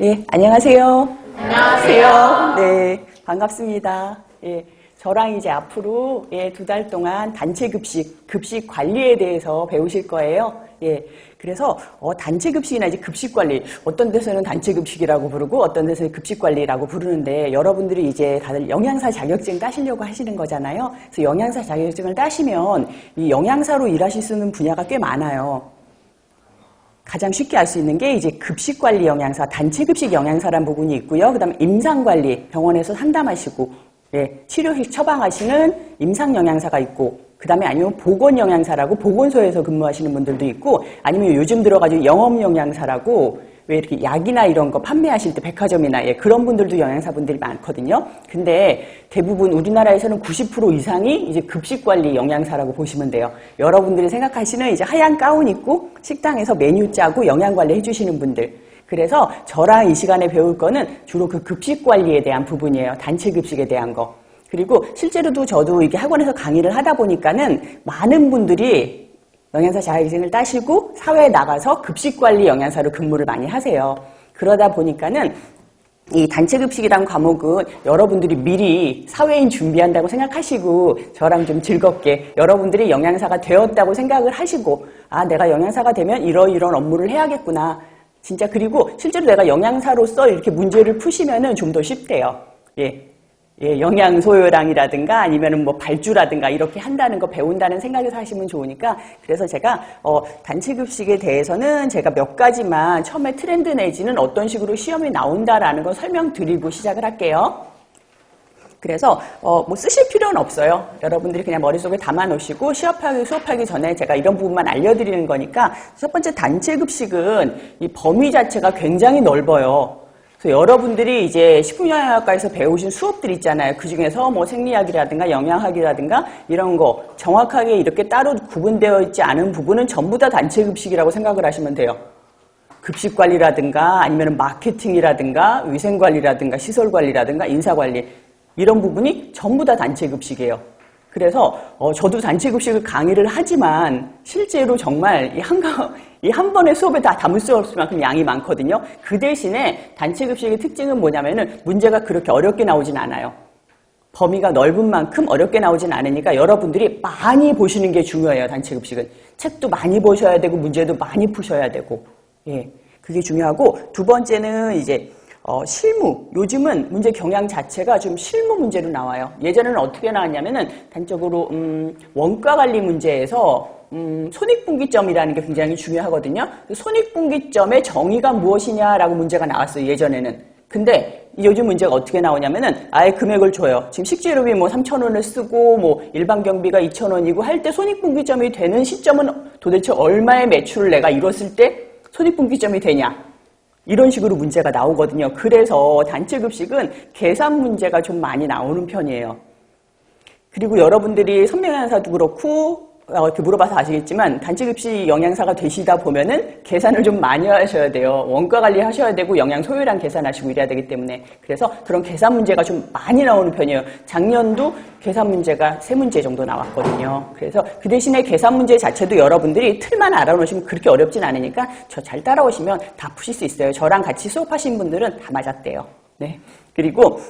예, 안녕하세요. 안녕하세요. 네, 반갑습니다. 예, 저랑 이제 앞으로 예, 두 달 동안 단체 급식, 급식 관리에 대해서 배우실 거예요. 예, 그래서 어, 단체 급식이나 이제 급식 관리, 어떤 데서는 단체 급식이라고 부르고 어떤 데서는 급식 관리라고 부르는데 여러분들이 이제 다들 영양사 자격증 따시려고 하시는 거잖아요. 그래서 영양사 자격증을 따시면 이 영양사로 일하실 수 있는 분야가 꽤 많아요. 가장 쉽게 알 수 있는 게 이제 급식관리 영양사, 단체급식 영양사란 부분이 있고요. 그 다음에 임상관리, 병원에서 상담하시고, 예, 치료식 처방하시는 임상 영양사가 있고, 그 다음에 아니면 보건 영양사라고 보건소에서 근무하시는 분들도 있고, 아니면 요즘 들어가지고 영업 영양사라고 왜 이렇게 약이나 이런 거 판매하실 때 백화점이나 예, 그런 분들도 영양사분들이 많거든요. 근데 대부분 우리나라에서는 90% 이상이 이제 급식 관리 영양사라고 보시면 돼요. 여러분들이 생각하시는 이제 하얀 가운 입고 식당에서 메뉴 짜고 영양 관리 해주시는 분들. 그래서 저랑 이 시간에 배울 거는 주로 그 급식 관리에 대한 부분이에요. 단체 급식에 대한 거. 그리고 실제로도 저도 이게 학원에서 강의를 하다 보니까는 많은 분들이 영양사 자격증을 따시고 사회에 나가서 급식관리 영양사로 근무를 많이 하세요. 그러다 보니까는 이 단체급식이란 과목은 여러분들이 미리 사회인 준비한다고 생각하시고 저랑 좀 즐겁게 여러분들이 영양사가 되었다고 생각을 하시고 아 내가 영양사가 되면 이러이런 업무를 해야겠구나 진짜 그리고 실제로 내가 영양사로서 이렇게 문제를 푸시면은 좀 더 쉽대요. 예. 예, 영양 소요량이라든가 아니면은 뭐 발주라든가 이렇게 한다는 거 배운다는 생각에서 하시면 좋으니까 그래서 제가 어, 단체 급식에 대해서는 제가 몇 가지만 처음에 트렌드 내지는 어떤 식으로 시험이 나온다라는 걸 설명드리고 시작을 할게요. 그래서 어, 뭐 쓰실 필요는 없어요. 여러분들이 그냥 머릿속에 담아 놓으시고 시합하기 수업하기 전에 제가 이런 부분만 알려드리는 거니까 첫 번째 단체 급식은 이 범위 자체가 굉장히 넓어요. 그래서 여러분들이 이제 식품영양학과에서 배우신 수업들 있잖아요. 그 중에서 뭐 생리학이라든가 영양학이라든가 이런 거 정확하게 이렇게 따로 구분되어 있지 않은 부분은 전부 다 단체 급식이라고 생각을 하시면 돼요. 급식 관리라든가 아니면 마케팅이라든가 위생 관리라든가 시설 관리라든가 인사 관리 이런 부분이 전부 다 단체 급식이에요. 그래서 어, 저도 단체 급식을 강의를 하지만 실제로 정말 이한 이한 번의 수업에 다 담을 수 없을 만큼 양이 많거든요. 그 대신에 단체 급식의 특징은 뭐냐면은 문제가 그렇게 어렵게 나오진 않아요. 범위가 넓은 만큼 어렵게 나오진 않으니까 여러분들이 많이 보시는 게 중요해요. 단체 급식은 책도 많이 보셔야 되고 문제도 많이 푸셔야 되고 예 그게 중요하고 두 번째는 이제 어, 실무. 요즘은 문제 경향 자체가 좀 실무 문제로 나와요. 예전에는 어떻게 나왔냐면은 단적으로 음, 원가 관리 문제에서 음, 손익분기점이라는 게 굉장히 중요하거든요. 그 손익분기점의 정의가 무엇이냐라고 문제가 나왔어요. 예전에는. 근데 요즘 문제가 어떻게 나오냐면은 아예 금액을 줘요. 지금 식재료비 뭐 3천 원을 쓰고 뭐 일반 경비가 2천 원이고 할 때 손익분기점이 되는 시점은 도대체 얼마의 매출을 내가 이뤘을 때 손익분기점이 되냐? 이런 식으로 문제가 나오거든요. 그래서 단체 급식은 계산 문제가 좀 많이 나오는 편이에요. 그리고 여러분들이 선명영양사도 그렇고 어, 이렇게 물어봐서 아시겠지만 단체급식 영양사가 되시다 보면은 계산을 좀 많이 하셔야 돼요. 원가 관리 하셔야 되고 영양 소요량 계산하시고 이래야 되기 때문에 그래서 그런 계산 문제가 좀 많이 나오는 편이에요. 작년도 계산 문제가 세 문제 정도 나왔거든요. 그래서 그 대신에 계산 문제 자체도 여러분들이 틀만 알아놓으시면 그렇게 어렵진 않으니까 저 잘 따라오시면 다 푸실 수 있어요. 저랑 같이 수업하신 분들은 다 맞았대요. 네. 그리고